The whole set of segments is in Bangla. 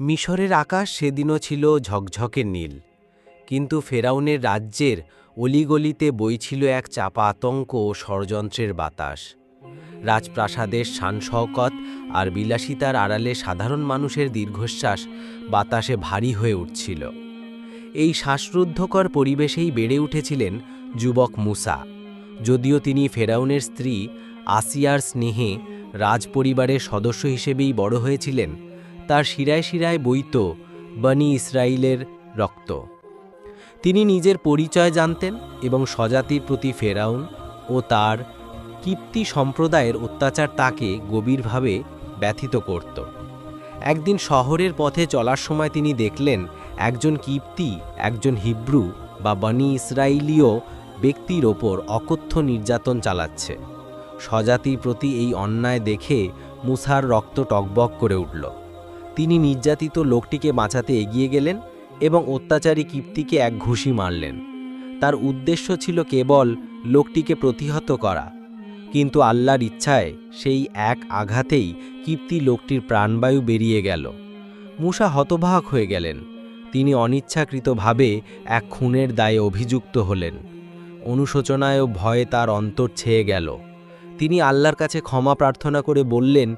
মিশরের আকাশ সেদিনও ছিল ঝকঝকে নীল, কিন্তু ফেরাউনের রাজ্যের অলিগলিতে বইছিল এক চাপা আতঙ্ক ও ষড়যন্ত্রের বাতাস। রাজপ্রাসাদের শানশওকত আর বিলাসিতার আড়ালে সাধারণ মানুষের দীর্ঘশ্বাস বাতাসে ভারী হয়ে উঠছিল। এই শ্বাসরুদ্ধকর পরিবেশেই বেড়ে উঠেছিলেন যুবক মুসা, যদিও তিনি ফেরাউনের স্ত্রী আসিয়ার স্নেহে রাজপরিবারের সদস্য হিসেবেই বড় হয়েছিলেন তার শিরায় শিরায় বইত বনি ইসরায়েলের রক্ত। তিনি নিজের পরিচয় জানতেন এবং স্বজাতির প্রতি ফেরাউন ও তার কিপ্তি সম্প্রদায়ের অত্যাচার তাকে গভীরভাবে ব্যথিত করত। একদিন শহরের পথে চলার সময় তিনি দেখলেন একজন কিপ্তি একজন হিব্রু বা বনি ইসরায়েলীয় ব্যক্তির ওপর অকথ্য নির্যাতন চালাচ্ছে। স্বজাতির প্রতি এই অন্যায় দেখে মুসার রক্ত টকবক করে উঠল। তিনি নির্যাতিত লোকটিকে বাঁচাতে এগিয়ে গেলেন এবং অত্যাচারী কিপ্তিকে এক ঘুষি মারলেন। তার উদ্দেশ্য ছিল কেবল লোকটিকে প্রতিহত করা। কিন্তু আল্লাহর ইচ্ছায় সেই এক আঘাতেই কিপ্তি লোকটির প্রাণবায়ু বেরিয়ে গেল। মুসা হতবাক হয়ে গেলেন। তিনি অনিচ্ছাকৃতভাবে এক খুনের দায়ে অভিযুক্ত হলেন। অনুশোচনায় ও ভয়ে তার অন্তর ছেয়ে গেল। তিনি আল্লাহর কাছে ক্ষমা প্রার্থনা করে বললেন,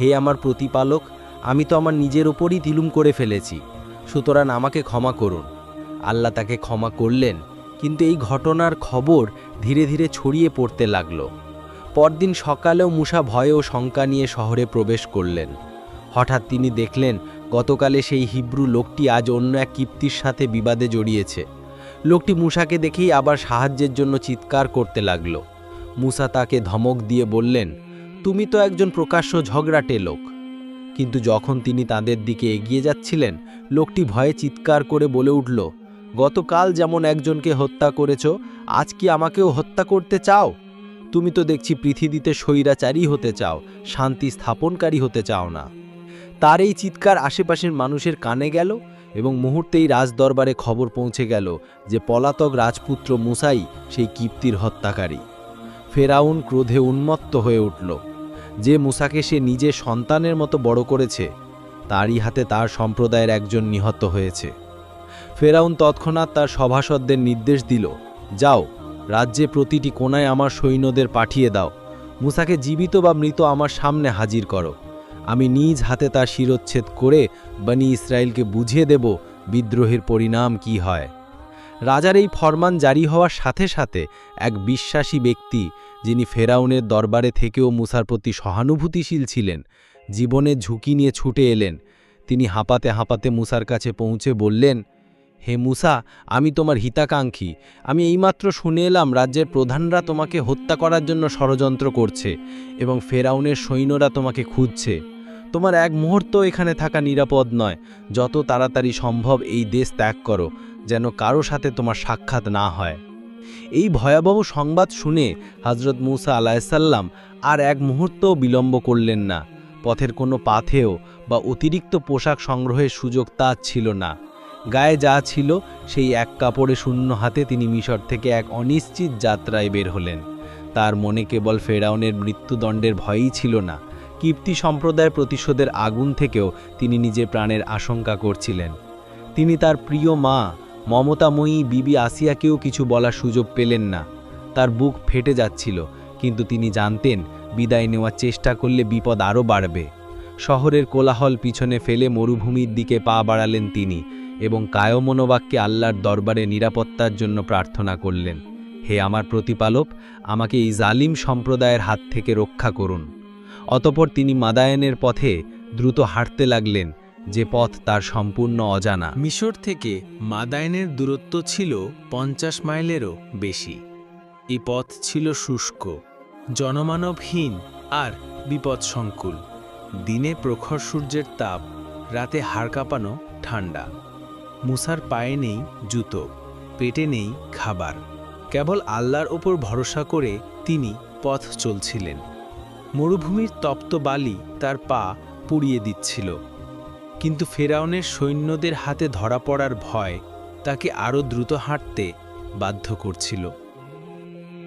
হে আমার প্রতিপালক আমি তো আমার নিজের ওপরই দিলুম করে ফেলেছি। সুতরাং আমাকে ক্ষমা করুন। আল্লাহ তাকে ক্ষমা করলেন, কিন্তু এই ঘটনার খবর ধীরে ধীরে ছড়িয়ে পড়তে লাগল। পরদিন সকালেও মুসা ভয় ও শঙ্কা নিয়ে শহরে প্রবেশ করলেন। হঠাৎ তিনি দেখলেন, গতকালে সেই হিব্রু লোকটি আজ অন্য এক কিপ্তির সাথে বিবাদে জড়িয়েছে। লোকটি মুসাকে দেখেই আবার সাহায্যের জন্য চিৎকার করতে লাগল। মুসা তাকে ধমক দিয়ে বললেন, তুমি তো একজন প্রকাশ্য ঝগড়াটে লোক। কিন্তু যখন তিনি তাদের দিকে এগিয়ে যাচ্ছিলেন, লোকটি ভয়ে চিৎকার করে বলে উঠল, গতকাল যেমন একজনকে হত্যা করেছ, আজ কি আমাকেও হত্যা করতে চাও? তুমি তো দেখছি পৃথিবীতে স্বৈরাচারী হতে চাও, শান্তি স্থাপনকারী হতে চাও না। তার এই চিৎকার আশেপাশের মানুষের কানে গেল এবং মুহূর্তেই রাজদরবারে খবর পৌঁছে গেল যে পলাতক রাজপুত্র মুসাই সেই কিপ্তির হত্যাকারী। ফেরাউন ক্রোধে উন্মত্ত হয়ে উঠল। যে মুসাকে সে নিজে সন্তানের মতো বড় করেছে, তারই হাতে তার সম্প্রদায়ের একজন নিহত হয়েছে। ফেরাউন তৎক্ষণাৎ তার সভাসদদের নির্দেশ দিল, যাও, রাজ্যে প্রতিটি কোনায় আমার সৈন্যদের পাঠিয়ে দাও। মুসাকে জীবিত বা মৃত আমার সামনে হাজির করো। আমি নিজ হাতে তার শিরোচ্ছেদ করে বনি ইসরায়েলকে বুঝিয়ে দেব বিদ্রোহের পরিণাম কি হয়। রাজার এই ফরমান জারি হওয়ার সাথে সাথে এক বিশ্বাসী ব্যক্তি যিনি ফেরাউনের দরবারে থেকেও মুসার প্রতি সহানুভূতিশীল ছিলেন জীবনের ঝুঁকি নিয়ে ছুটে এলেন। তিনি হাঁপাতে হাঁপাতে মুসার কাছে পৌঁছে বললেন, হে মুসা, আমি তোমার হিতাকাঙ্ক্ষী। আমি এইমাত্র শুনে এলাম রাজ্যের প্রধানরা তোমাকে হত্যা করার জন্য ষড়যন্ত্র করছে এবং ফেরাউনের সৈন্যরা তোমাকে খুঁজছে। তোমার এক মুহূর্ত এখানে থাকা নিরাপদ নয়। যত তাড়াতাড়ি সম্ভব এই দেশ ত্যাগ করো, যেন কারও সাথে তোমার সাক্ষাৎ না হয়। এই ভয়াবহ সংবাদ শুনে হজরত মুসা আলাহিসাল্লাম আর এক মুহূর্তও বিলম্ব করলেন না। পথের কোনো পাথেও বা অতিরিক্ত পোশাক সংগ্রহের সুযোগ তার ছিল না। গায়ে যা ছিল, সেই এক কাপড়ে শূন্য হাতে তিনি মিশর থেকে এক অনিশ্চিত যাত্রায় বের হলেন। তার মনে কেবল ফেরাউনের মৃত্যুদণ্ডের ভয়ই ছিল না কীর্তি সম্প্রদায় প্রতিশোধের আগুন থেকেও তিনি নিজের প্রাণের আশঙ্কা করছিলেন। তিনি তার প্রিয় মা মমতাময়ী বিবি আসিয়াকেও কিছু বলার সুযোগ পেলেন না। তার বুক ফেটে যাচ্ছিল, কিন্তু তিনি জানতেন, বিদায় নেওয়ার চেষ্টা করলে বিপদ আরও বাড়বে। শহরের কোলাহল পিছনে ফেলে মরুভূমির দিকে পা বাড়ালেন তিনি এবং কায়মনোবাক্যে আল্লাহর দরবারে নিরাপত্তার জন্য প্রার্থনা করলেন, হে আমার প্রতিপালক, আমাকে এই জালিম সম্প্রদায়ের হাত থেকে রক্ষা করুন। অতপর তিনি মাদায়নের পথে দ্রুত হাঁটতে লাগলেন। যে পথ তার সম্পূর্ণ অজানা। মিশর থেকে মাদায়নের দূরত্ব ছিল পঞ্চাশ মাইলেরও বেশি। এই পথ ছিল শুষ্ক, জনমানবহীন আর বিপদসংকুল। দিনে প্রখর সূর্যের তাপ, রাতে হাড় কাঁপানো ঠান্ডা। মুসার পায়ে নেই জুতো, পেটে নেই খাবার। কেবল আল্লাহর ওপর ভরসা করে তিনি পথ চলছিলেন। মরুভূমির তপ্ত বালি তার পা পুড়িয়ে দিচ্ছিল। কিন্তু ফেরাউনের সৈন্যদের হাতে ধরা পড়ার ভয় তাকে আরও দ্রুত হাঁটতে বাধ্য করছিল।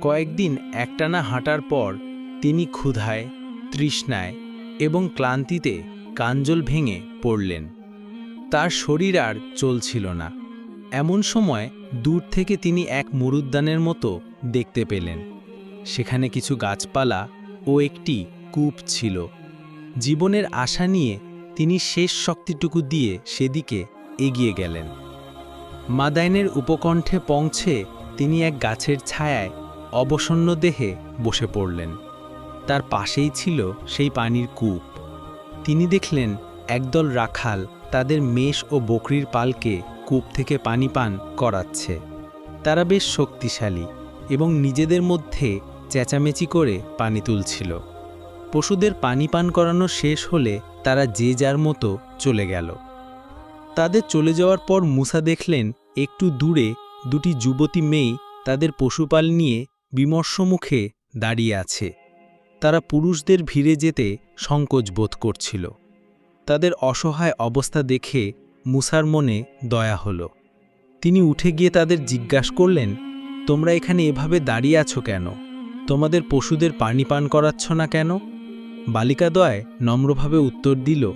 কয়েকদিন একটানা হাঁটার পর তিনি ক্ষুধায়, তৃষ্ণায় এবং ক্লান্তিতে কাঞ্জল ভেঙে পড়লেন। তার শরীর আর চলছিল না। এমন সময় দূর থেকে তিনি এক মরুদ্যানের মতো দেখতে পেলেন। সেখানে কিছু গাছপালা ও একটি কূপ ছিল। জীবনের আশা নিয়ে তিনি শেষ শক্তিটুকু দিয়ে সেদিকে এগিয়ে গেলেন। মাদাইনের উপকণ্ঠে পৌঁছে তিনি এক গাছের ছায়ায় অবসন্ন দেহে বসে পড়লেন। তার পাশেই ছিল সেই পানির কূপ। তিনি দেখলেন একদল রাখাল তাদের মেষ ও বকরির পালকে কূপ থেকে পানি পান করাচ্ছে। তারা বেশ শক্তিশালী এবং নিজেদের মধ্যে চেঁচামেচি করে পানি তুলছিল। পশুদের পানি পান করানো শেষ হলে তারা যে যার মতো চলে গেল। তাদের চলে যাওয়ার পর মুসা দেখলেন, একটু দূরে দুটি যুবতী মেয়ে তাদের পশুপাল নিয়ে বিমর্ষ মুখে দাঁড়িয়ে আছে। তারা পুরুষদের ভিড়ে যেতে সংকোচ বোধ করছিল। তাদের অসহায় অবস্থা দেখে মুসার মনে দয়া হলো। তিনি উঠে গিয়ে তাদের জিজ্ঞাসা করলেন, তোমরা এখানে এভাবে দাঁড়িয়ে আছো কেন? তোমাদের পশুদের পানি পান করাচ্ছ না কেন? বালিকাদয় নম্রভাবে উত্তর দিল,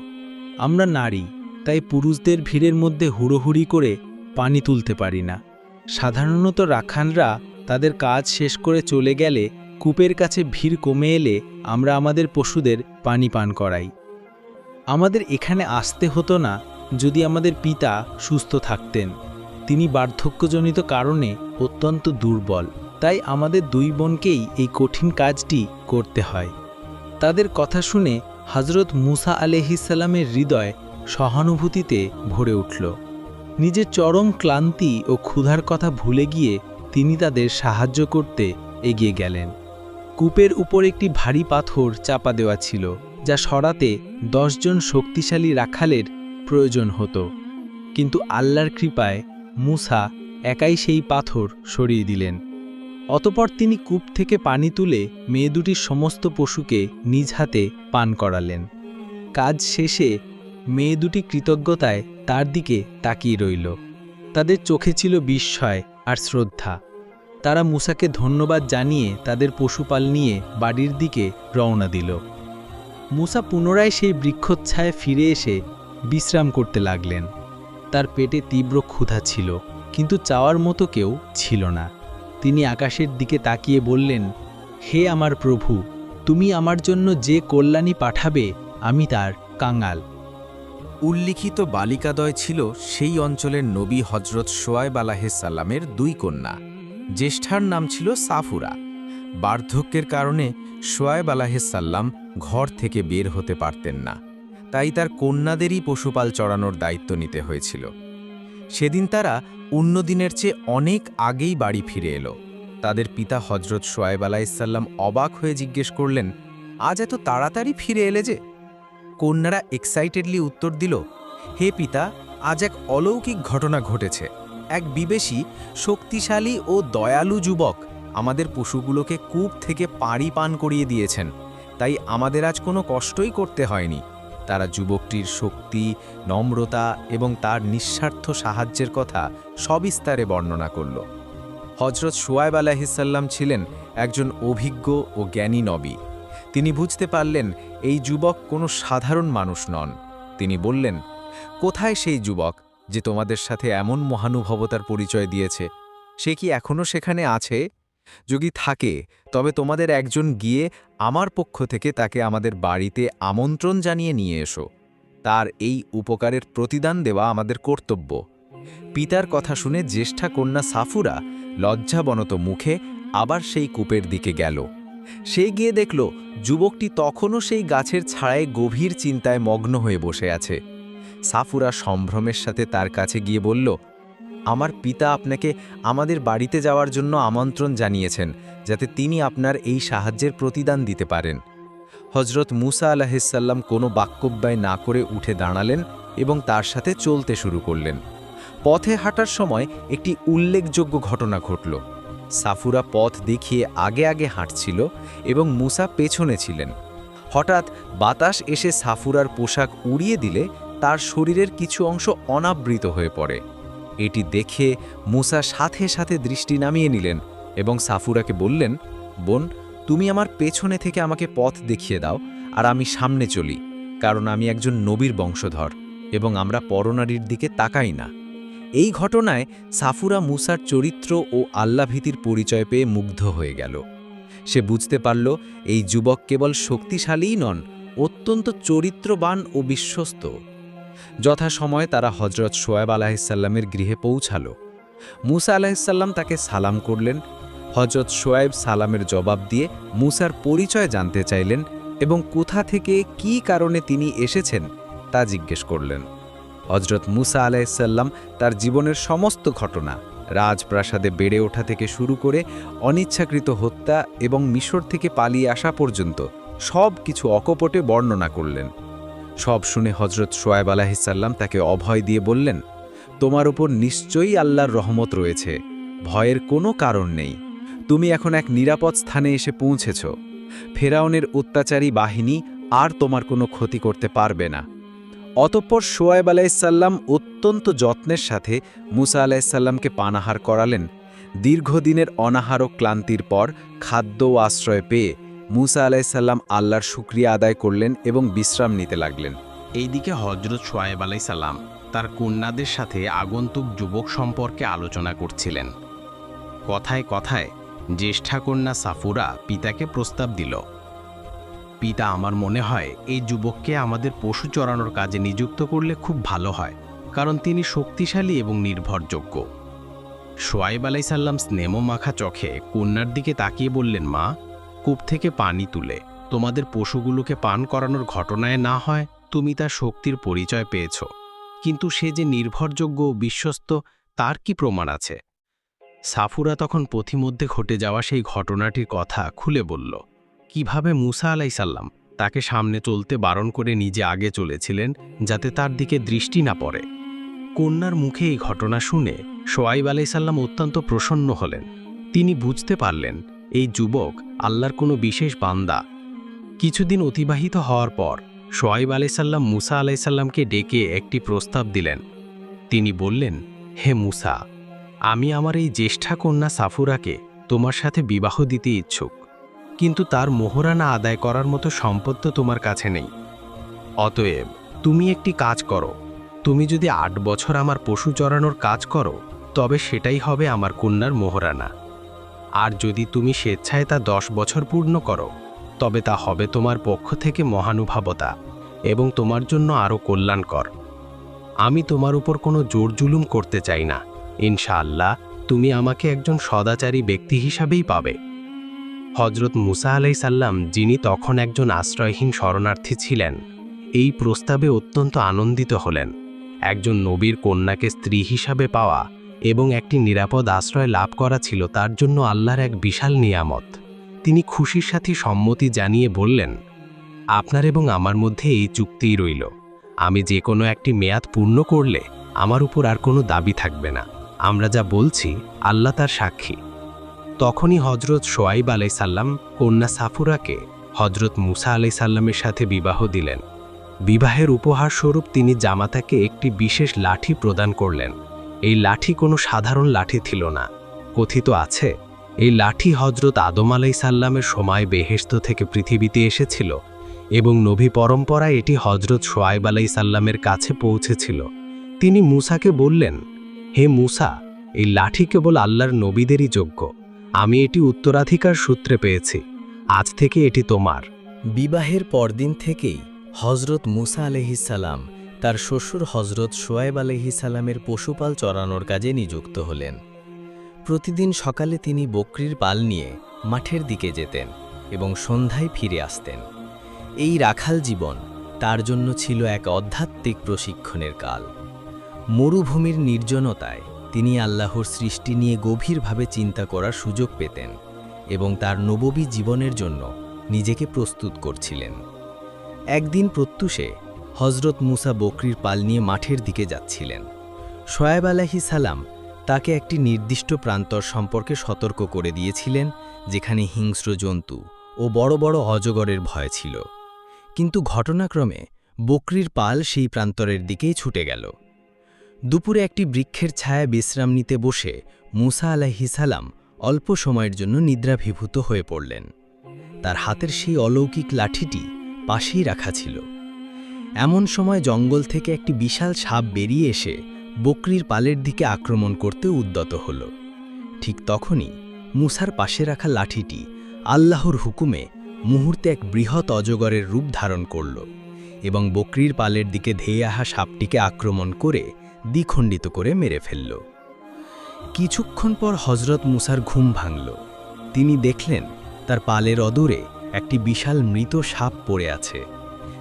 আমরা নারী, তাই পুরুষদের ভিড়ের মধ্যে হুড়োহুড়ি করে পানি তুলতে পারি না। সাধারণত রাখানরা তাদের কাজ শেষ করে চলে গেলে কূপের কাছে ভিড় কমে এলে আমরা আমাদের পশুদের পানি পান করাই। আমাদের এখানে আসতে হতো না যদি আমাদের পিতা সুস্থ থাকতেন। তিনি বার্ধক্যজনিত কারণে অত্যন্ত দুর্বল, তাই আমাদের দুই বোনকেই এই কঠিন কাজটি করতে হয়। তাদের কথা শুনে হজরত মুসা আলহিসাল্লামের হৃদয় সহানুভূতিতে ভরে উঠল। নিজের চরম ক্লান্তি ও ক্ষুধার কথা ভুলে গিয়ে তিনি তাদের সাহায্য করতে এগিয়ে গেলেন। কূপের উপর একটি ভারী পাথর চাপা দেওয়া ছিল, যা সরাতে দশজন শক্তিশালী রাখালের প্রয়োজন হতো। কিন্তু আল্লাহর কৃপায় মুসা একাই সেই পাথর সরিয়ে দিলেন। অতপর তিনি কূপ থেকে পানি তুলে মেয়ে দুটির সমস্ত পশুকে নিজ হাতে পান করালেন। কাজ শেষে মেয়ে দুটি কৃতজ্ঞতায় তার দিকে তাকিয়ে রইল। তাদের চোখে ছিল বিস্ময় আর শ্রদ্ধা। তারা মুসাকে ধন্যবাদ জানিয়ে তাদের পশুপাল নিয়ে বাড়ির দিকে রওনা দিল। মুসা পুনরায় সেই বৃক্ষচ্ছায় ফিরে এসে বিশ্রাম করতে লাগলেন। তার পেটে তীব্র ক্ষুধা ছিল, কিন্তু চাওয়ার মতো কেউ ছিল না। তিনি আকাশের দিকে তাকিয়ে বললেন, হে আমার প্রভু, তুমি আমার জন্য যে কল্যাণী পাঠাবে, আমি তার কাঙাল। উল্লিখিত বালিকাদয় ছিল সেই অঞ্চলের নবী হজরত সোয়াইব আলাহিসাল্লামের দুই কন্যা। জ্যেষ্ঠার নাম ছিল সাফুরা। বার্ধক্যের কারণে সোয়াইব আলাহিসাল্লাম ঘর থেকে বের হতে পারতেন না। তাই তার কন্যাদেরই পশুপাল চড়ানোর দায়িত্ব নিতে হয়েছিল। সেদিন তারা অন্য দিনের চেয়ে অনেক আগেই বাড়ি ফিরে এলো। তাদের পিতা হজরত সোয়াইব আলাহিসাল্লাম অবাক হয়ে জিজ্ঞেস করলেন, আজ এত তাড়াতাড়ি ফিরে এলে যে? কন্যারা এক্সাইটেডলি উত্তর দিল, হে পিতা, আজ এক অলৌকিক ঘটনা ঘটেছে। এক বিবেশী, শক্তিশালী ও দয়ালু যুবক আমাদের পশুগুলোকে কূপ থেকে পাড়ি পান করিয়ে দিয়েছেন। তাই আমাদের আজ কোনো কষ্টই করতে হয়নি। তারা যুবকটির শক্তি, নম্রতা এবং তার নিঃস্বার্থ সাহায্যের কথা সবিস্তারে বর্ণনা করল। হজরত সোয়াইব আলাহিসাল্লাম ছিলেন একজন অভিজ্ঞ ও জ্ঞানী নবী। তিনি বুঝতে পারলেন, এই যুবক কোনো সাধারণ মানুষ নন। তিনি বললেন, কোথায় সেই যুবক যে তোমাদের সাথে এমন মহানুভবতার পরিচয় দিয়েছে? সে কি এখনও সেখানে আছে? যদি থাকে, তবে তোমাদের একজন গিয়ে আমার পক্ষ থেকে তাকে আমাদের বাড়িতে আমন্ত্রণ জানিয়ে নিয়ে এসো। তার এই উপকারের প্রতিদান দেওয়া আমাদের কর্তব্য। পিতার কথা শুনে জ্যেষ্ঠা কন্যা সাফুরা লজ্জাবনত মুখে আবার সেই কূপের দিকে গেল। সে গিয়ে দেখল, যুবকটি তখনও সেই গাছের ছাড়ায় গভীর চিন্তায় মগ্ন হয়ে বসে আছে। সাফুরা সম্ভ্রমের সাথে তার কাছে গিয়ে বলল আমার পিতা আপনাকে আমাদের বাড়িতে যাওয়ার জন্য আমন্ত্রণ জানিয়েছেন, যাতে তিনি আপনার এই সাহায্যের প্রতিদান দিতে পারেন। হজরত মুসা আলাহিসাল্লাম কোনো বাক্যব্যয় না করে উঠে দাঁড়ালেন এবং তার সাথে চলতে শুরু করলেন। পথে হাঁটার সময় একটি উল্লেখযোগ্য ঘটনা ঘটল। সাফুরা পথ দেখিয়ে আগে আগে হাঁটছিল এবং মুসা পেছনে ছিলেন। হঠাৎ বাতাস এসে সাফুরার পোশাক উড়িয়ে দিলে তার শরীরের কিছু অংশ অনাবৃত হয়ে পড়ে। এটি দেখে মুসা সাথে সাথে দৃষ্টি নামিয়ে নিলেন এবং সাফুরাকে বললেন, বোন, তুমি আমার পেছনে থেকে আমাকে পথ দেখিয়ে দাও আর আমি সামনে চলি, কারণ আমি একজন নবীর বংশধর এবং আমরা পরনারীর দিকে তাকাই না এই ঘটনায় সাফুরা মুসার চরিত্র ও আল্লাভীতির পরিচয় পেয়ে মুগ্ধ হয়ে গেল। সে বুঝতে পারল, এই যুবক কেবল শক্তিশালীই নন, অত্যন্ত চরিত্রবান ও বিশ্বস্ত। যথাসময়ে তারা হজরত সোয়েব আলাহিসাল্লামের গৃহে পৌঁছাল। মুসা আলাহিসাল্লাম তাকে সালাম করলেন। হজরত সোয়েব সালামের জবাব দিয়ে মুসার পরিচয় জানতে চাইলেন এবং কোথা থেকে কী কারণে তিনি এসেছেন তা জিজ্ঞেস করলেন। হজরত মুসা আলাইসাল্লাম তার জীবনের সমস্ত ঘটনা, রাজপ্রাসাদে বেড়ে ওঠা থেকে শুরু করে অনিচ্ছাকৃত হত্যা এবং মিশর থেকে পালিয়ে আসা পর্যন্ত সব কিছু অকপটে বর্ণনা করলেন। সব শুনে হজরত সোয়েব আলাহিসাল্লাম তাকে অভয় দিয়ে বললেন, তোমার উপর নিশ্চয়ই আল্লাহর রহমত রয়েছে। ভয়ের কোনো কারণ নেই। তুমি এখন এক নিরাপদ স্থানে এসে পৌঁছেছ। ফেরাউনের অত্যাচারী বাহিনী আর তোমার কোনো ক্ষতি করতে পারবে না। অতঃপর সোয়েব আলাইসাল্লাম অত্যন্ত যত্নের সাথে মুসা আলাইসাল্লামকে পানাহার করালেন। দীর্ঘদিনের অনাহার ও ক্লান্তির পর খাদ্য ও আশ্রয় পেয়ে মুসা আলাইসাল্লাম আল্লাহর শুক্রিয়া আদায় করলেন এবং বিশ্রাম নিতে লাগলেন। এইদিকে হজরত সোয়েব আলাই সালাম তার কন্যাদের সাথে আগন্তুক যুবক সম্পর্কে আলোচনা করছিলেন। কথায় কথায় জ্যেষ্ঠা কন্যা সাফুরা পিতাকে প্রস্তাব দিল, পিতা, আমার মনে হয় এই যুবককে আমাদের পশু চড়ানোর কাজে নিযুক্ত করলে খুব ভালো হয়, কারণ তিনি শক্তিশালী এবং নির্ভরযোগ্য। সোয়াইব আলাইসাল্লাম স্নেম মাখা চোখে কন্যার দিকে তাকিয়ে বললেন, মা কূপ থেকে পানি তুলে। তোমাদের পশুগুলোকে পান করানোর ঘটনায় না হয়, তুমি তার শক্তির পরিচয় পেয়েছ। কিন্তু সে যে নির্ভরযোগ্য ও বিশ্বস্ত, তার কি প্রমাণ আছে? সাফুরা তখন পথিমধ্যে ঘটে যাওয়া সেই ঘটনাটির কথা খুলে বলল, কীভাবে মুসা আলাইসাল্লাম তাকে সামনে চলতে বারণ করে নিজে আগে চলেছিলেন, যাতে তার দিকে দৃষ্টি না পড়ে? কন্যার মুখে এই ঘটনা শুনে সোয়াইব আলাইসাল্লাম অত্যন্ত প্রসন্ন হলেন। তিনি বুঝতে পারলেন এই যুবক আল্লাহর কোনো বিশেষ বান্দা। কিছুদিন অতিবাহিত হওয়ার পর সোয়াইব আলাইসাল্লাম মুসা আলাইসাল্লামকে ডেকে একটি প্রস্তাব দিলেন। তিনি বললেন, হে মুসা, আমি আমার এই জ্যেষ্ঠা কন্যা সাফুরাকে তোমার সাথে বিবাহ দিতে ইচ্ছুক, কিন্তু তার মোহরানা আদায় করার মতো সম্পদ তো তোমার কাছে নেই। অতএব তুমি একটি কাজ করো, তুমি যদি আট বছর আমার পশু চড়ানোর কাজ করো, তবে সেটাই হবে আমার কন্যার মোহরানা। আর যদি তুমি স্বেচ্ছায় তা দশ বছর পূর্ণ করো, তবে তা হবে তোমার পক্ষ থেকে মহানুভাবতা এবং তোমার জন্য আরও কল্যাণকর। আমি তোমার উপর কোনো জোর জুলুম করতে চাই না। ইনশাআল্লাহ, তুমি আমাকে একজন সদাচারী ব্যক্তি হিসাবেই পাবে। হজরত মুসা আলাইসাল্লাম যিনি তখন একজন আশ্রয়হীন শরণার্থী ছিলেন, এই প্রস্তাবে অত্যন্ত আনন্দিত হলেন। একজন নবীর কন্যাকে স্ত্রী হিসাবে পাওয়া এবং একটি নিরাপদ আশ্রয় লাভ করা ছিল তার জন্য আল্লাহর এক বিশাল নিয়ামত। তিনি খুশির সাথে সম্মতি জানিয়ে বললেন, আপনার এবং আমার মধ্যে এই চুক্তিই রইল। আমি যে কোনো একটি মেয়াদ পূর্ণ করলে আমার উপর আর কোনো দাবি থাকবে না। আমরা যা বলছি, আল্লাহ তার সাক্ষী। তখনই হজরত সোয়াইব আলাই সাল্লাম কন্যা সাফুরাকে হজরত মুসা আলাই সাল্লামের সাথে বিবাহ দিলেন। বিবাহের উপহার স্বরূপ তিনি জামাতাকে একটি বিশেষ লাঠি প্রদান করলেন। এই লাঠি কোনো সাধারণ লাঠি ছিল না। কথিত আছে, এই লাঠি হজরত আদম আলাই সাল্লামের সময় বেহেস্ত থেকে পৃথিবীতে এসেছিল এবং নভী পরম্পরায় এটি হজরত সোয়াইব আলাই সাল্লামের কাছে পৌঁছেছিল। তিনি মুসাকে বললেন, হে মুসা, এই লাঠি কেবল আল্লাহর নবীদেরই যোগ্য। আমি এটি উত্তরাধিকার সূত্রে পেয়েছি। আজ থেকে এটি তোমার। বিবাহের পরদিন থেকেই হজরত মুসা আলহিসাল্লাম তার শ্বশুর হজরত সোয়াইব সোয়েব আলহিসাল্লামের পশুপাল চড়ানোর কাজে নিযুক্ত হলেন। প্রতিদিন সকালে তিনি বকরির পাল নিয়ে মাঠের দিকে যেতেন এবং সন্ধ্যায় ফিরে আসতেন। এই রাখাল জীবন তার জন্য ছিল এক আধ্যাত্মিক প্রশিক্ষণের কাল। মরুভূমির নির্জনতায় তিনি আল্লাহর সৃষ্টি নিয়ে গভীরভাবে চিন্তা করার সুযোগ পেতেন এবং তার নববী জীবনের জন্য নিজেকে প্রস্তুত করছিলেন। একদিন প্রত্যুষে হজরত মুসা বকরির পাল নিয়ে মাঠের দিকে যাচ্ছিলেন। শোয়েব আলাহি সালাম তাকে একটি নির্দিষ্ট প্রান্তর সম্পর্কে সতর্ক করে দিয়েছিলেন, যেখানে হিংস্র জন্তু ও বড় বড় অজগরের ভয় ছিল। কিন্তু ঘটনাক্রমে বকরির পাল সেই প্রান্তরের দিকেই ছুটে গেল। দুপুরে একটি বৃক্ষের ছায়া বিশ্রাম নিতে বসে মুসা আলাহি সালাম অল্প সময়ের জন্য নিদ্রাভিভূত হয়ে পড়লেন। তার হাতের সেই অলৌকিক লাঠিটি পাশেই রাখা ছিল। এমন সময় জঙ্গল থেকে একটি বিশাল সাপ বেরিয়ে এসে বকরির পালের দিকে আক্রমণ করতে উদ্যত হল। ঠিক তখনই মুসার পাশে রাখা লাঠিটি আল্লাহর হুকুমে মুহূর্তে এক বৃহৎ অজগরের রূপ ধারণ করল এবং বকরির পালের দিকে ধেয়ে আহা সাপটিকে আক্রমণ করে দ্বিখণ্ডিত করে মেরে ফেলল। কিছুক্ষণ পর হজরত মুসার ঘুম ভাঙল। তিনি দেখলেন তার পালের অদূরে একটি বিশাল মৃত সাপ পড়ে আছে।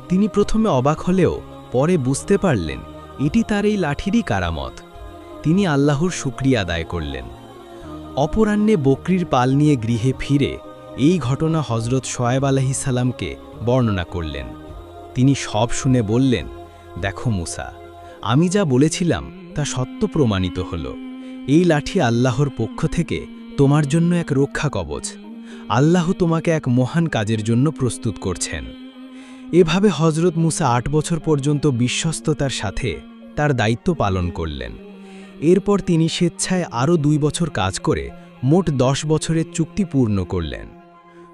তিনি প্রথমে অবাক হলেও পরে বুঝতে পারলেন, এটি তার এই লাঠিরই কারামত। তিনি আল্লাহর শুক্রিয়া আদায় করলেন। অপরাহ্নে বকরির পাল নিয়ে গৃহে ফিরে এই ঘটনা হজরত সোয়েব আলাহিসাল্লামকে বর্ণনা করলেন। তিনি সব শুনে বললেন, দেখো মুসা, আমি যা বলেছিলাম তা সত্য প্রমাণিত হল। এই লাঠি আল্লাহর পক্ষ থেকে তোমার জন্য এক রক্ষা কবচ। আল্লাহ তোমাকে এক মহান কাজের জন্য প্রস্তুত করছেন। এভাবে হজরত মুসা আট বছর পর্যন্ত বিশ্বস্ততার সাথে তার দায়িত্ব পালন করলেন। এরপর তিনি স্বেচ্ছায় আরও দুই বছর কাজ করে মোট দশ বছরের চুক্তি পূর্ণ করলেন।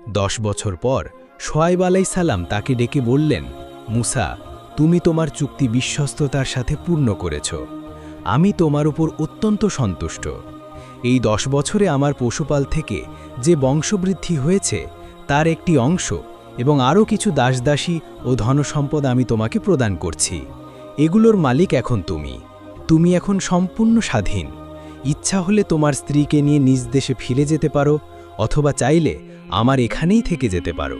দশ বছর পর সোয়াইব আলাই সালাম তাকে ডেকে বললেন, মুসা, তুমি তোমার চুক্তি বিশ্বস্ততার সাথে পূর্ণ করেছ। আমি তোমার উপর অত্যন্ত সন্তুষ্ট। এই দশ বছরে আমার পশুপাল থেকে যে বংশবৃদ্ধি হয়েছে, তার একটি অংশ এবং আরও কিছু দাসদাসী ও ধনসম্পদ আমি তোমাকে প্রদান করছি। এগুলোর মালিক এখন তুমি। তুমি এখন সম্পূর্ণ স্বাধীন। ইচ্ছা হলে তোমার স্ত্রীকে নিয়ে নিজ দেশে ফিরে যেতে পারো, অথবা চাইলে আমার এখানেই থেকে যেতে পারো।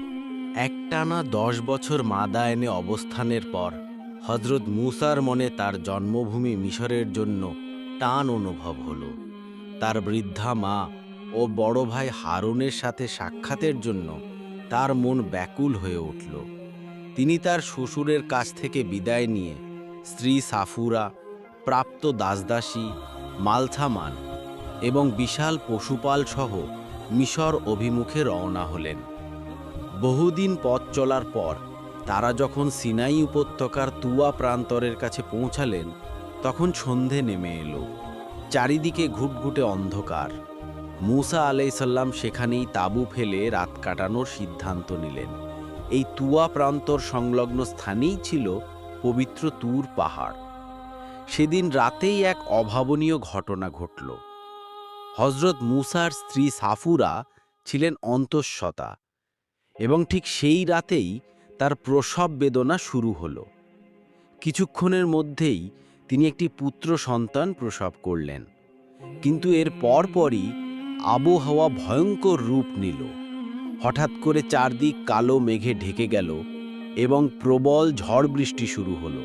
একটানা দশ বছর মাদায়নে অবস্থানের পর হজরত মুসার মনে তার জন্মভূমি মিশরের জন্য টান অনুভব হল। তার বৃদ্ধা মা ও বড় ভাই হারুনের সাথে সাক্ষাতের জন্য তার মন ব্যাকুল হয়ে উঠল। তিনি তার শ্বশুরের কাছ থেকে বিদায় নিয়ে স্ত্রী সাফুরা, প্রাপ্ত দাসদাসী, মালথামান এবং বিশাল পশুপাল সহ মিশর অভিমুখে রওনা হলেন। বহুদিন পথ চলার পর তারা যখন সিনাই উপত্যকার তুয়া প্রান্তরের কাছে পৌঁছালেন, তখন সন্ধে নেমে এলো। চারিদিকে ঘুটঘুটে অন্ধকার। মুসা আলাইসাল্লাম সেখানেই তাঁবু ফেলে রাত কাটানোর সিদ্ধান্ত নিলেন। এই তুয়া প্রান্তর সংলগ্ন স্থানেই ছিল পবিত্র তুর পাহাড়। সেদিন রাতেই এক অভাবনীয় ঘটনা ঘটল। হজরত মুসার স্ত্রী সাফুরা ছিলেন অন্তঃসতা এবং ঠিক সেই রাতেই তার প্রসব বেদনা শুরু হল। কিছুক্ষণের মধ্যেই তিনি একটি পুত্র সন্তান প্রসব করলেন। কিন্তু এর পরপরই আবহাওয়া ভয়ঙ্কর রূপ নিল। হঠাৎ করে চারদিক কালো মেঘে ঢেকে গেল এবং প্রবল ঝড় বৃষ্টি শুরু হলো।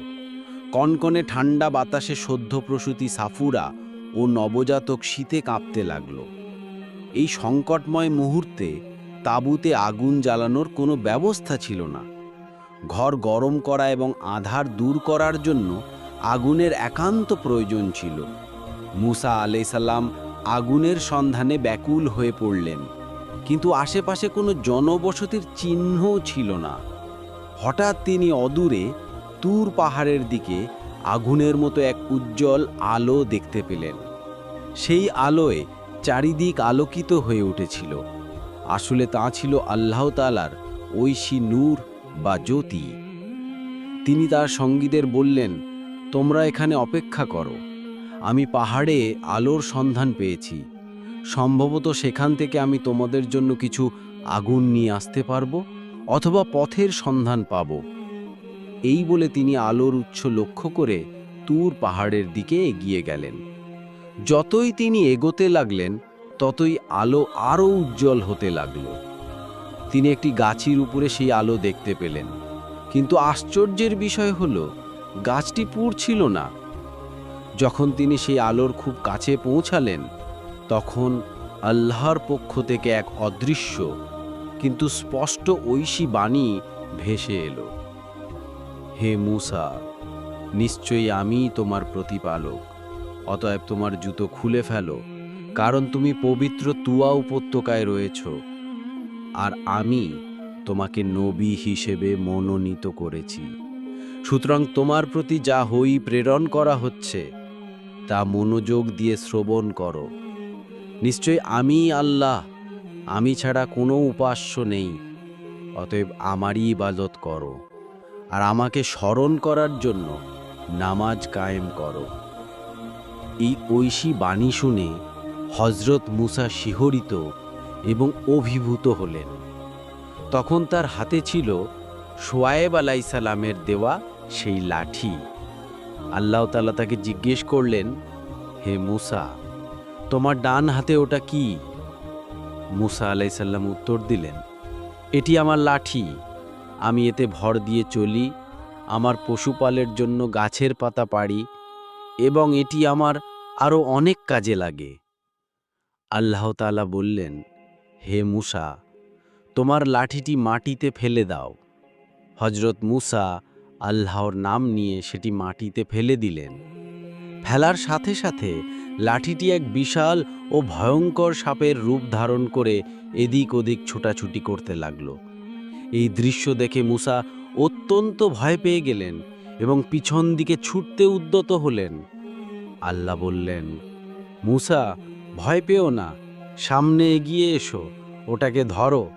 কনকনে ঠান্ডা বাতাসে সদ্য প্রসূতি সাফুরা ও নবজাতক শীতে কাঁপতে লাগল। এই সংকটময় মুহূর্তে তাঁবুতে আগুন জ্বালানোর কোনো ব্যবস্থা ছিল না। ঘর গরম করা এবং আধার দূর করার জন্য আগুনের একান্ত প্রয়োজন ছিল। মুসা আলাইসাল্লাম আগুনের সন্ধানে ব্যাকুল হয়ে পড়লেন। কিন্তু আশেপাশে কোনো জনবসতির চিহ্নও ছিল না। হঠাৎ তিনি অদূরে তুর পাহাড়ের দিকে আগুনের মতো এক উজ্জ্বল আলো দেখতে পেলেন। সেই আলোয় চারিদিক আলোকিত হয়ে উঠেছিল। আসলে তা ছিল আল্লাহ তালার ঐশী নূর বা জ্যোতি। তিনি তার সঙ্গীদের বললেন, তোমরা এখানে অপেক্ষা করো। আমি পাহাড়ে আলোর সন্ধান পেয়েছি। সম্ভবত সেখান থেকে আমি তোমাদের জন্য কিছু আগুন নিয়ে আসতে পারব অথবা পথের সন্ধান পাব। এই বলে তিনি আলোর উৎস লক্ষ্য করে তুর পাহাড়ের দিকে এগিয়ে গেলেন। যতই তিনি এগোতে লাগলেন, ততই আলো আরও উজ্জ্বল হতে লাগল। তিনি একটি গাছির উপরে সেই আলো দেখতে পেলেন। কিন্তু আশ্চর্যের বিষয় হল, গাছটি পুড়ছিল না। যখন তিনি সেই আলোর খুব কাছে পৌঁছালেন, তখন আল্লাহর পক্ষ থেকে এক অদৃশ্য, কিন্তু স্পষ্ট ঐশী বাণী ভেসে এলো। হে মূসা, নিশ্চয়ই আমি তোমার প্রতিপালক, অতএব তোমার জুতো খুলে ফেলো, কারণ তুমি পবিত্র তুয়া উপত্যকায় রয়েছ, আর আমি তোমাকে নবী হিসেবে মনোনীত করেছি। সুতরাং তোমার প্রতি যা হই প্রেরণ করা হচ্ছে তা মনোযোগ দিয়ে শ্রবণ করো। নিশ্চয় আমি আল্লাহ, আমি ছাড়া কোনো উপাস্য নেই, অতএব আমারই ইবাদত করো। আর আমাকে স্মরণ করার জন্য নামাজ কায়েম করো। এই ঐশী বাণী শুনে হজরত মুসা শিহরিত এবং অভিভূত হলেন। তখন তার হাতে ছিল সোয়ায়েব আলাইসালামের দেওয়া সেই লাঠি। আল্লাহ তালা তাকে জিজ্ঞেস করলেন, হে মুসা, তোমার ডান হাতে ওটা কি? মুসা আলাইসাল্লাম উত্তর দিলেন, এটি আমার লাঠি। আমি এতে ভর দিয়ে চলি, আমার পশুপালের জন্য গাছের পাতা পাড়ি, এবং এটি আমার আরও অনেক কাজে লাগে। আল্লাহ তাআলা বললেন, হে মুসা, তোমার লাঠিটি মাটিতে ফেলে দাও। হজরত মুসা আল্লাহর নাম নিয়ে সেটি মাটিতে ফেলে দিলেন। ফেলার সাথে সাথে লাঠিটি এক বিশাল ও ভয়ঙ্কর সাপের রূপ ধারণ করে এদিক ওদিক ছোটাছুটি করতে লাগল। এই দৃশ্য দেখে মুসা অত্যন্ত ভয় পেয়ে গেলেন এবং পিছন দিকে ছুটতে উদ্যত হলেন। আল্লাহ বললেন, মুসা, ভয় পেও না, সামনে এগিয়ে এসো, ওটাকে ধরো,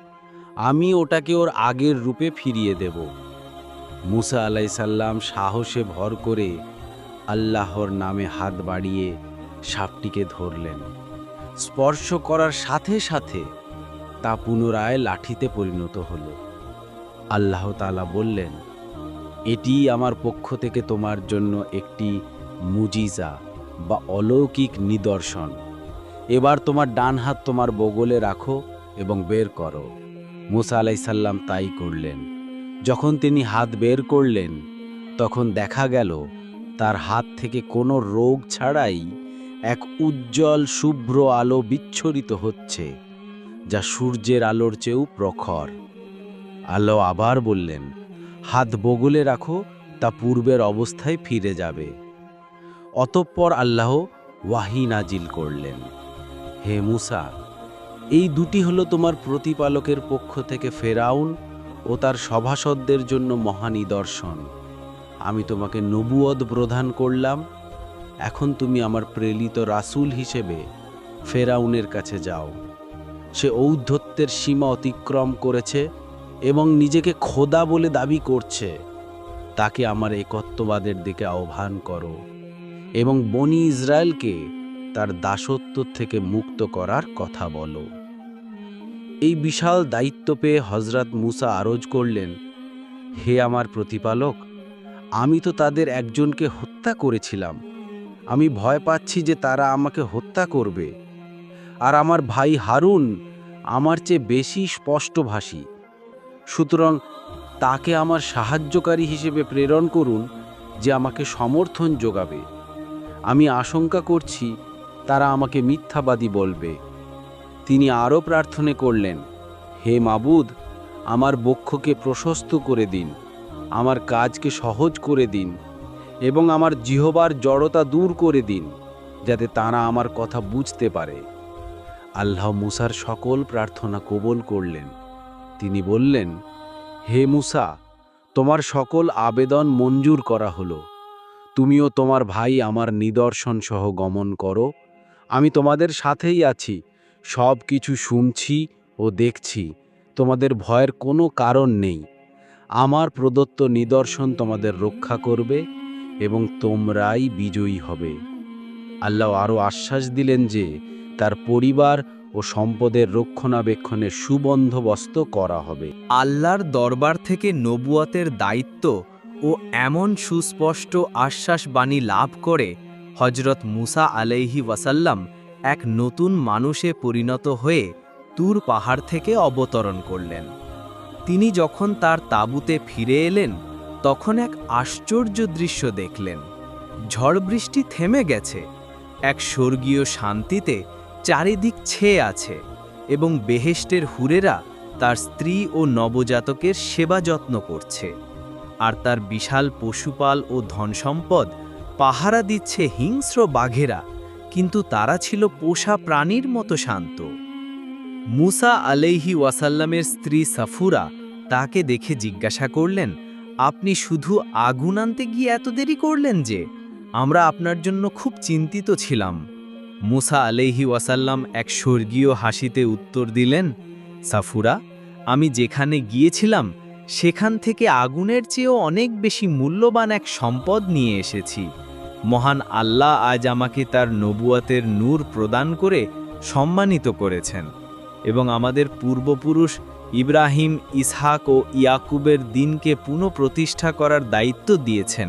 আমি ওটাকে ওর আগের রূপে ফিরিয়ে দেব। মুসা আলাইসাল্লাম সাহসে ভর করে আল্লাহর নামে হাত বাড়িয়ে সাপটিকে ধরলেন। স্পর্শ করার সাথে সাথে তা পুনরায় লাঠিতে পরিণত হল। আল্লাহ তাআলা বললেন, এটি আমার পক্ষ থেকে তোমার জন্য একটি মুজিজা বা অলৌকিক নিদর্শন। এবার তোমার ডান হাত তোমার বগলে রাখো এবং বের করো। মুসা আলাইসাল্লাম তাই করলেন। যখন তিনি হাত বের করলেন, তখন দেখা গেল তার হাত থেকে কোনো রোগ ছাড়াই এক উজ্জ্বল শুভ্র আলো বিচ্ছরিত হচ্ছে, যা সূর্যের আলোর চেয়েও প্রখর। আলো আবার বললেন, হাত বগলে রাখো, তা পূর্বের অবস্থায় ফিরে যাবে। অতঃপর আল্লাহ ওয়াহি নাজিল করলেন, হে মুসা, এই দুটি হলো তোমার প্রতিপালকের পক্ষ থেকে ফেরাউন ও তার সভাসদদের জন্য মহানিদর্শন আমি তোমাকে নবুয়দ প্রদান করলাম, এখন তুমি আমার প্রেরিত রাসূল হিসেবে ফেরাউনের কাছে যাও। সে ঔদ্ধত্যের সীমা অতিক্রম করেছে এবং নিজেকে খোদা বলে দাবি করছে। তাকে আমার একত্ববাদের দিকে আহ্বান করো এবং বনি ইসরায়েলকে তার দাসত্ব থেকে মুক্ত করার কথা বলো। এই বিশাল দায়িত্ব পেয়ে হজরত মুসা আরজ করলেন, হে আমার প্রতিপালক, আমি তো তাদের একজনকে হত্যা করেছিলাম। আমি ভয় পাচ্ছি যে তারা আমাকে হত্যা করবে। আর আমার ভাই হারুন আমার চেয়ে বেশি স্পষ্টভাষী। সুতরাং তাকে আমার সাহায্যকারী হিসেবে প্রেরণ করুন যে আমাকে সমর্থন যোগাবে। আমি আশঙ্কা করছি তারা আমাকে মিথ্যাবাদী বলবে। তিনি আরও প্রার্থনা করলেন, হে মাবুদ, আমার বক্ষকে প্রশস্ত করে দিন, আমার কাজকে সহজ করে দিন, এবং আমার জিহবার জড়তা দূর করে দিন, যাতে তারা আমার কথা বুঝতে পারে। আল্লাহ মুসার সকল প্রার্থনা কবল করলেন। তিনি বললেন, হে মুসা, তোমার সকল আবেদন মঞ্জুর করা হলো। তুমিও তোমার ভাই আমার নিদর্শন সহ গমন করো। আমি তোমাদের সাথেই আছি সব কিছু শুনছি ও দেখছি। তোমাদের ভয়ের কোনো কারণ নেই। আমার প্রদত্ত নিদর্শন তোমাদের রক্ষা করবে এবং তোমরাই বিজয়ী হবে। আল্লাহ আরও আশ্বাস দিলেন যে, তার পরিবার ও সম্পদের রক্ষণাবেক্ষণের সুবন্দোবস্ত করা হবে। আল্লাহর দরবার থেকে নবুয়তের দায়িত্ব ও এমন সুস্পষ্ট আশ্বাস বাণী লাভ করে হজরত মুসা আলাইহি ওয়াসাল্লাম এক নতুন মানুষে পরিণত হয়ে তুর পাহাড় থেকে অবতরণ করলেন। তিনি যখন তার তাঁবুতে ফিরে এলেন, তখন এক আশ্চর্য দৃশ্য দেখলেন। ঝড় বৃষ্টি থেমে গেছে। এক স্বর্গীয় শান্তিতে চারিদিক ছেয়ে আছে এবং বেহেষ্টের হুরেরা তার স্ত্রী ও নবজাতকের সেবা যত্ন করছে। আর তার বিশাল পশুপাল ও ধনসম্পদ পাহারা দিচ্ছে হিংস্র বাঘেরা কিন্তু তারা ছিল পোষা প্রাণীর মতো শান্ত। মুসা আলাইহি ওয়াসাল্লামের স্ত্রী সাফুরা তাকে দেখে জিজ্ঞাসা করলেন, আপনি শুধু আগুন আনতে গিয়ে এত দেরি করলেন যে? আমরা আপনার জন্য খুব চিন্তিত ছিলাম। মুসা আলাইহি ওয়াসাল্লাম এক স্বর্গীয় হাসিতে উত্তর দিলেন, সাফুরা, আমি যেখানে গিয়েছিলাম, সেখান থেকে আগুনের চেয়েও অনেক বেশি মূল্যবান এক সম্পদ নিয়ে এসেছি। মহান আল্লাহ আজ আমাকে তার নবুয়াতের নূর প্রদান করে সম্মানিত করেছেন এবং আমাদের পূর্বপুরুষ ইব্রাহিম, ইসহাক ও ইয়াকুবের দিনকে পুনঃপ্রতিষ্ঠা করার দায়িত্ব দিয়েছেন।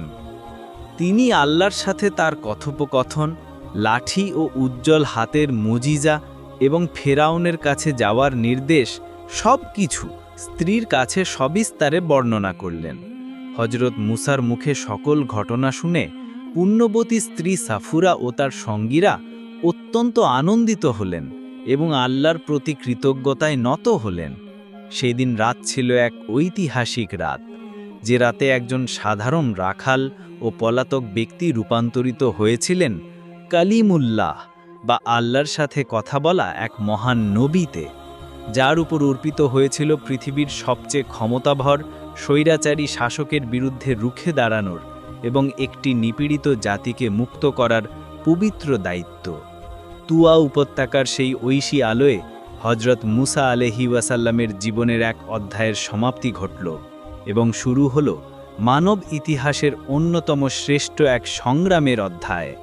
তিনি আল্লাহর সাথে তার কথোপকথন, লাঠি ও উজ্জ্বল হাতের মজিজা এবং ফেরাউনের কাছে যাওয়ার নির্দেশ সব কিছু স্ত্রীর কাছে সবিস্তারে বর্ণনা করলেন। হজরত মুসার মুখে সকল ঘটনা শুনে পুণ্যবতী স্ত্রী সাফুরা ও তার সঙ্গীরা অত্যন্ত আনন্দিত হলেন এবং আল্লাহর প্রতি কৃতজ্ঞতায় নত হলেন। সেই দিন রাত ছিল এক ঐতিহাসিক রাত, যে রাতে একজন সাধারণ রাখাল ও পলাতক ব্যক্তি রূপান্তরিত হয়েছিলেন কালিমুল্লাহ বা আল্লাহর সাথে কথা বলা এক মহান নবীতে, যার উপর অর্পিত হয়েছিল পৃথিবীর সবচেয়ে ক্ষমতাভর, স্বৈরাচারী শাসকের বিরুদ্ধে রুখে দাঁড়ানোর এবং একটি নিপীড়িত জাতিকে মুক্ত করার পবিত্র দায়িত্ব। তুয়া উপত্যকার সেই ঐশী আলোয় হজরত মুসা আলহি ওয়াসাল্লামের জীবনের এক অধ্যায়ের সমাপ্তি ঘটল এবং শুরু হল মানব ইতিহাসের অন্যতম শ্রেষ্ঠ এক সংগ্রামের অধ্যায়।